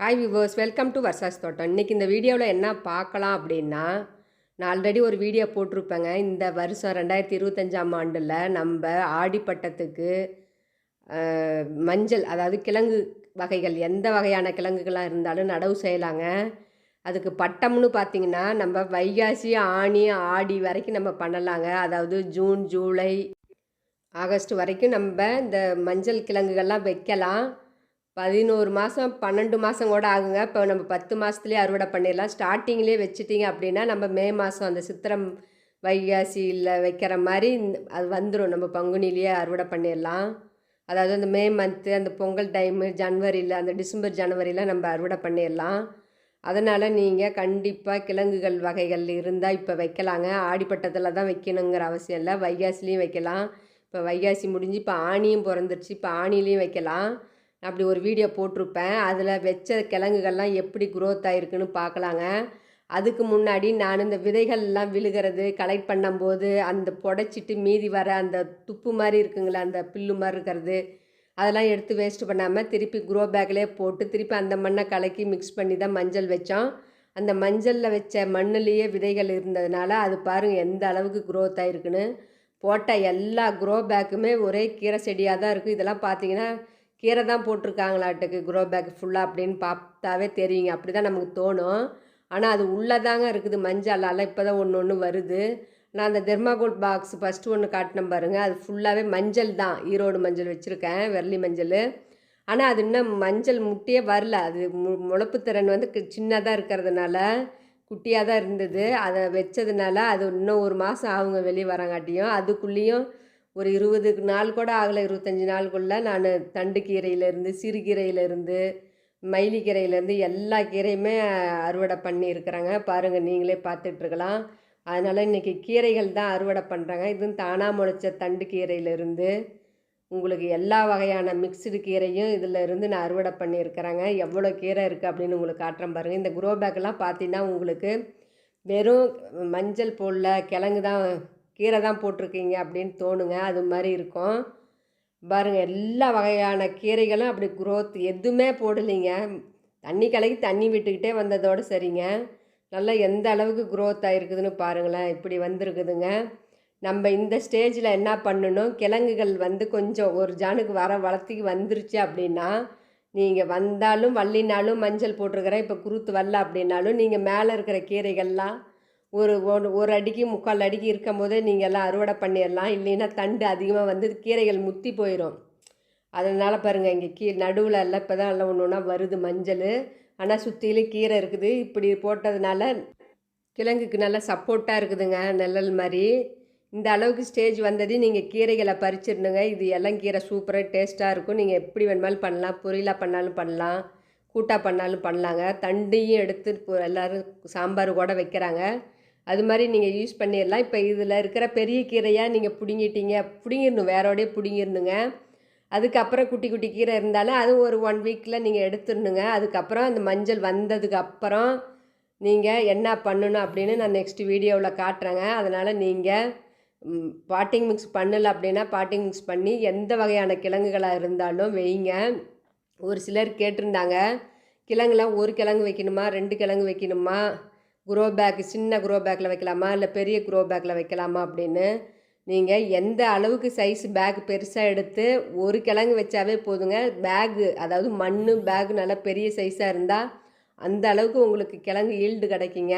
Hi viewers welcome to Varsha's தோட்டம் இன்றைக்கி இந்த வீடியோவில் என்ன பார்க்கலாம் அப்படின்னா நான் ஆல்ரெடி ஒரு வீடியோ போட்டிருப்பேங்க. இந்த வருஷம் ரெண்டாயிரத்தி இருபத்தஞ்சாம் ஆண்டில் நம்ம ஆடிப்பட்டத்துக்கு மஞ்சள் அதாவது கிழங்கு வகைகள் எந்த வகையான கிழங்குகளாக இருந்தாலும் நடவு செய்யலாங்க. அதுக்கு பட்டம்னு பார்த்தீங்கன்னா நம்ம வைகாசி ஆனி ஆடி வரைக்கும் நம்ம பண்ணலாங்க. அதாவது ஜூன் ஜூலை ஆகஸ்ட் வரைக்கும் நம்ம இந்த மஞ்சள் கிழங்குகள்லாம் வைக்கலாம். பதினோரு மாதம் பன்னெண்டு மாதம் கூட ஆகுங்க. இப்போ நம்ம பத்து மாதத்துலேயே அறுவடை பண்ணிடலாம். ஸ்டார்டிங்லேயே வச்சுட்டிங்க அப்படின்னா நம்ம மே மாதம் அந்த சித்திரம் வைகாசியில் வைக்கிற மாதிரி அது வந்துடும் நம்ம பங்குனிலேயே அறுவடை பண்ணிடலாம். அதாவது அந்த மே மந்த்து அந்த பொங்கல் டைமு ஜனவரியில் அந்த டிசம்பர் ஜனவரியில் நம்ம அறுவடை பண்ணிடலாம். அதனால் நீங்கள் கண்டிப்பாக கிழங்குகள் வகைகள் இருந்தால் இப்போ வைக்கலாங்க. ஆடிப்பட்டத்தில் தான் வைக்கணுங்கிற அவசியம் இல்லை. வைகாசிலையும் வைக்கலாம். இப்போ வைகாசி முடிஞ்சு இப்போ ஆணியும் பிறந்துருச்சு. இப்போ ஆணிலையும் வைக்கலாம். அப்படி ஒரு வீடியோ போட்டிருப்பேன். அதில் வச்ச கிழங்குகள்லாம் எப்படி குரோத் ஆகிருக்குன்னு பார்க்கலாங்க. அதுக்கு முன்னாடி நான் இந்த விதைகள்லாம் விழுகிறது கலெக்ட் பண்ணும்போது அந்த புடைச்சிட்டு மீதி வர அந்த துப்பு மாதிரி இருக்குங்களே அந்த பில்லு மாதிரி இருக்கிறது அதெல்லாம் எடுத்து வேஸ்ட் பண்ணாமல் திருப்பி குரோ பேக்லேயே போட்டு திருப்பி அந்த மண்ணை கலக்கி மிக்ஸ் பண்ணி தான் மஞ்சள் வச்சோம். அந்த மஞ்சளில் வச்ச மண்ணுலேயே விதைகள் இருந்ததுனால அது பாருங்கள் எந்த அளவுக்கு க்ரோத் ஆகிருக்குன்னு போட்ட எல்லா க்ரோ பேக்குமே ஒரே கீரை செடியாக தான் இருக்குது இதெல்லாம் பார்த்தீங்கன்னா கீரை தான் போட்டிருக்காங்களாட்டுக்கு க்ரோ பேக் ஃபுல்லாக அப்படின்னு பார்த்தாவே தெரியுங்க. அப்படி தான் நமக்கு தோணும். ஆனால் அது உள்ளே தாங்க இருக்குது மஞ்சளால் இப்போ தான் ஒன்று ஒன்று வருது. நான் அந்த தெர்மாகோல் பாக்ஸ் ஃபஸ்ட்டு ஒன்று காட்டினேன் பாருங்கள் அது ஃபுல்லாகவே மஞ்சள் தான். ஈரோடு மஞ்சள் வச்சுருக்கேன் வெள்ளி மஞ்சள். ஆனால் அது இன்னும் மஞ்சள் முட்டியே வரல. அது மு முளப்பு திறன் வந்து சின்னதாக இருக்கிறதுனால குட்டியாக தான் இருந்தது. அதை வச்சதுனால அது இன்னும் ஒரு மாதம் ஆகுங்க வெளியே வரங்காட்டியும். அதுக்குள்ளேயும் ஒரு இருபது நாள் கூட ஆகலை இருபத்தஞ்சி நாளுக்குள்ளே நான் தண்டு கீரையிலேருந்து சிறுகீரையிலேருந்து மயிலிக்கீரையிலேருந்து எல்லா கீரையுமே அறுவடை பண்ணியிருக்கிறாங்க. பாருங்கள் நீங்களே பார்த்துட்ருக்கலாம். அதனால் இன்றைக்கி கீரைகள் தான் அறுவடை பண்ணுறாங்க இதுவும் தானாக முளைச்ச தண்டு கீரையிலேருந்து உங்களுக்கு எல்லா வகையான மிக்சடு கீரையும் இதில் இருந்து நான் அறுவடை பண்ணியிருக்கிறேங்க. எவ்வளோ கீரை இருக்குது அப்படின்னு உங்களுக்கு காட்டுறேன் பாருங்கள் இந்த குரோ பேக்கெல்லாம் பார்த்தீங்கன்னா உங்களுக்கு வெறும் மஞ்சள் போடல கிழங்கு தான் கீரை தான் போட்டிருக்கீங்க அப்படின்னு தோணுங்க. அது மாதிரி இருக்கும். பாருங்கள் எல்லா வகையான கீரைகளும் அப்படி குரோத் எதுவுமே போடலைங்க. தண்ணி கலக்கி தண்ணி விட்டுக்கிட்டே வந்ததோடு சரிங்க. நல்லா எந்த அளவுக்கு குரோத் ஆகிருக்குதுன்னு பாருங்களேன். இப்படி வந்திருக்குதுங்க. நம்ம இந்த ஸ்டேஜில் என்ன பண்ணணும்? கிழங்குகள் வந்து கொஞ்சம் ஒரு ஜானுக்கு வர வளர்த்திக்கு வந்துருச்சு அப்படின்னா நீங்கள் வந்தாலும் வள்ளினாலும் மஞ்சள் போட்டிருக்கிறேன். இப்போ குருத்து வரல அப்படின்னாலும் நீங்கள் மேலே இருக்கிற கீரைகள்லாம் ஒரு ஒரு ஒரு அடிக்கு முக்கால் அடிக்கு இருக்கும் போதே நீங்கள் எல்லாம் அறுவடை பண்ணிடலாம். இல்லைன்னா தண்டு அதிகமாக வந்து கீரைகள் முத்தி போயிடும் அதனால் பாருங்கள் இங்கே கீ நடுவில் எல்லாம் இப்போ தான் எல்லாம் ஒன்று ஒன்றா வருது மஞ்சள். ஆனால் சுற்றிலும் கீரை இருக்குது. இப்படி போட்டதுனால கிழங்குக்கு நல்லா சப்போர்ட்டாக இருக்குதுங்க நிழல் மாதிரி. இந்த அளவுக்கு ஸ்டேஜ் வந்தது நீங்கள் கீரைகளை பறிச்சிடணுங்க. இது எல்லாம் கீரை சூப்பராக டேஸ்ட்டாக இருக்கும். நீங்கள் எப்படி வேணுமாலும் பண்ணலாம். பொரியலாக பண்ணாலும் பண்ணலாம். கூட்டாக பண்ணாலும் பண்ணலாங்க. தண்டையும் எடுத்து எல்லோரும் சாம்பார் கூட வைக்கிறாங்க. அது மாதிரி நீங்கள் யூஸ் பண்ணிடலாம். இப்போ இதில் இருக்கிற பெரிய கீரையாக நீங்கள் பிடுங்கிட்டீங்க. பிடுங்கிடணும். வேறோடய பிடுங்கிடணுங்க. அதுக்கப்புறம் குட்டி குட்டி கீரை இருந்தாலும் அது ஒரு ஒன் வீக்கில் நீங்கள் எடுத்துடணுங்க. அதுக்கப்புறம் அந்த மஞ்சள் வந்ததுக்கப்புறம் நீங்கள் என்ன பண்ணணும் அப்படின்னு நான் நெக்ஸ்ட் வீடியோவில் காட்டுறேங்க. அதனால் நீங்கள் பாட்டிங் மிக்ஸ் பண்ணலை அப்படின்னா பாட்டிங் மிக்ஸ் பண்ணி எந்த வகையான கிழங்குகளாக இருந்தாலும் வைங்க. ஒரு சிலர் கேட்டிருந்தாங்க கிழங்குல ஒரு கிழங்கு வைக்கணுமா? ரெண்டு கிழங்கு வைக்கணுமா? குரோ பேக் சின்ன குரோ பேக்கில் வைக்கலாமா? இல்லை பெரிய குரோ பேக்கில் வைக்கலாமா அப்படின்னு நீங்கள் எந்த அளவுக்கு சைஸ் பேக் பெருசாக எடுத்து ஒரு கிழங்கு வச்சாவே போதுங்க. பேகு அதாவது மண் பேக் நல்லா பெரிய சைஸாக இருந்தால் அந்த அளவுக்கு உங்களுக்கு கிழங்கு ஈல்டு கிடைக்குங்க.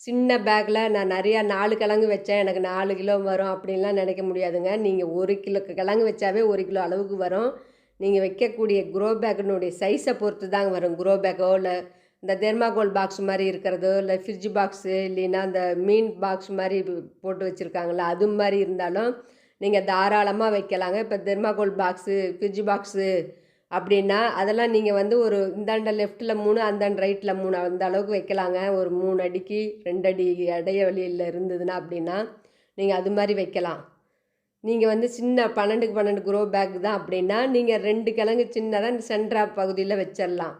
சின்ன பேக்கில் நான் நிறையா நாலு கிழங்கு வச்சேன். எனக்கு நாலு கிலோ வரும் அப்படின்லாம் நினைக்க முடியாதுங்க. நீங்கள் ஒரு கிலோ கிழங்கு வச்சாவே ஒரு கிலோ அளவுக்கு வரும். நீங்கள் வைக்கக்கூடிய குரோ பேக்கினுடைய சைஸை பொறுத்து தாங்க வரும். குரோ பேக்கோ இல்லை இந்த தெர்மாகோல் பாக்ஸ் மாதிரி இருக்கிறதோ இல்லை ஃப்ரிட்ஜ் பாக்ஸு இல்லைன்னா அந்த மீன் பாக்ஸ் மாதிரி போட்டு வச்சுருக்காங்களா அது மாதிரி இருந்தாலும் நீங்கள் தாராளமாக வைக்கலாங்க. இப்போ தெர்மாகோல் பாக்ஸு ஃப்ரிட்ஜ் பாக்ஸு அப்படின்னா அதெல்லாம் நீங்கள் வந்து ஒரு இந்தாண்ட லெஃப்ட்டில் மூணு அந்தாண்ட ரைட்டில் மூணு அந்த அளவுக்கு வைக்கலாங்க. ஒரு மூணு அடிக்கு ரெண்டு அடி இடைய வழியில் இருந்ததுன்னா அப்படின்னா நீங்கள் அது மாதிரி வைக்கலாம். நீங்கள் வந்து சின்ன பன்னெண்டுக்கு பன்னெண்டு குரோ பேக் தான் அப்படின்னா நீங்கள் ரெண்டு கிழங்கு சின்னதாக இந்த சென்ட்ரா பகுதியில் வச்சிடலாம்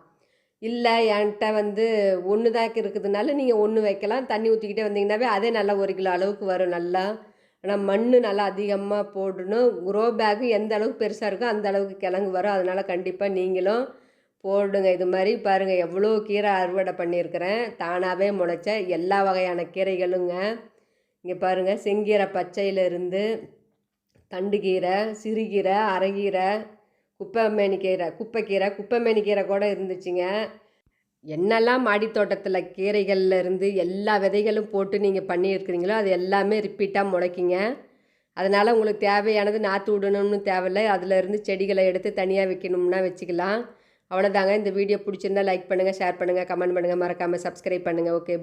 இல்லை என்கிட்ட வந்து ஒன்று தான் இருக்குதுனால நீங்கள் ஒன்று வைக்கலாம். தண்ணி ஊற்றிக்கிட்டே வந்தீங்கன்னாவே அதே நல்லா ஒரு கிலோ அளவுக்கு வரும். நல்லா ஆனால் மண் நல்லா அதிகமாக போடணும். குரோ பேக்கு எந்த அளவுக்கு பெருசாக இருக்கோ அந்த அளவுக்கு கிழங்கு வரும். அதனால் கண்டிப்பாக நீங்களும் போடுங்க. இது மாதிரி பாருங்கள் எவ்வளோ கீரை அறுவடை பண்ணியிருக்கிறேன். தானாகவே முளைச்ச எல்லா வகையான கீரைகளுங்க. இங்கே பாருங்கள் செங்கீரை பச்சையிலேருந்து தண்டுக்கீரை சிறுகீரை அரைகீரை குப்பைமேனி கீரை குப்பைக்கீரை குப்பைமேனி கீரை கூட இருந்துச்சுங்க. என்னெல்லாம் மாடித்தோட்டத்தில் கீரைகளில் இருந்து எல்லா விதைகளும் போட்டு நீங்கள் பண்ணியிருக்கிறீங்களோ அது எல்லாமே ரிப்பீட்டாக முளைக்குங்க. அதனால் உங்களுக்கு தேவையானது நாற்று விடணும்னு தேவையில்லை. அதில் இருந்து செடிகளை எடுத்து தனியாக வைக்கணும்னா வச்சுக்கலாம். அவ்வளோதாங்க இந்த வீடியோ பிடிச்சிருந்தா லைக் பண்ணுங்கள் ஷேர் பண்ணுங்கள் கமெண்ட் பண்ணுங்கள் மறக்காமல் சப்ஸ்கிரைப் பண்ணுங்கள் ஓகே பாய்